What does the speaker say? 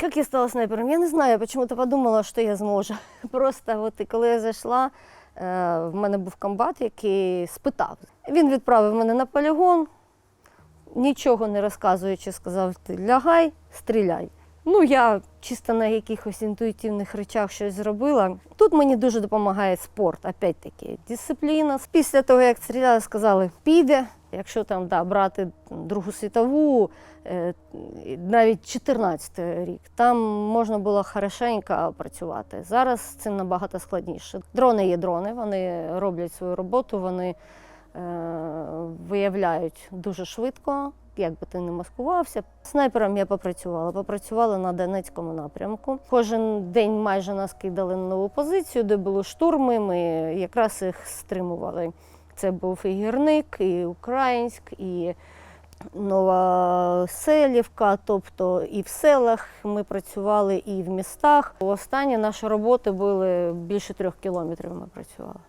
Как я стала снайпером? Я не знаю, я почему-то подумала, що я зможу. Просто от коли я зайшла, е, в мене був комбат, який спитав. Він відправив мене на полігон, нічого не розказуючи, сказав: ти лягай, стріляй. Ну, я чисто на якихось інтуїтивних речах щось зробила. Тут мені дуже допомагає спорт, опять-таки, дисципліна. Після того, як стріляли, сказали, піде. Якщо там да, брати Другу світову, е, навіть 14 рік, там можна було хорошенько працювати. Зараз це набагато складніше. Дрони є дрони, вони роблять свою роботу, вони е, виявляють дуже швидко, як би ти не маскувався. Снайпером я попрацювала. Попрацювала на Донецькому напрямку. Кожен день майже нас кидали на нову позицію, де були штурми. Ми якраз їх стримували. Це був і гірник, і Українськ, і Новоселівка, тобто і в селах ми працювали, і в містах. Останні наші роботи були більше трьох кілометрів. Ми працювали.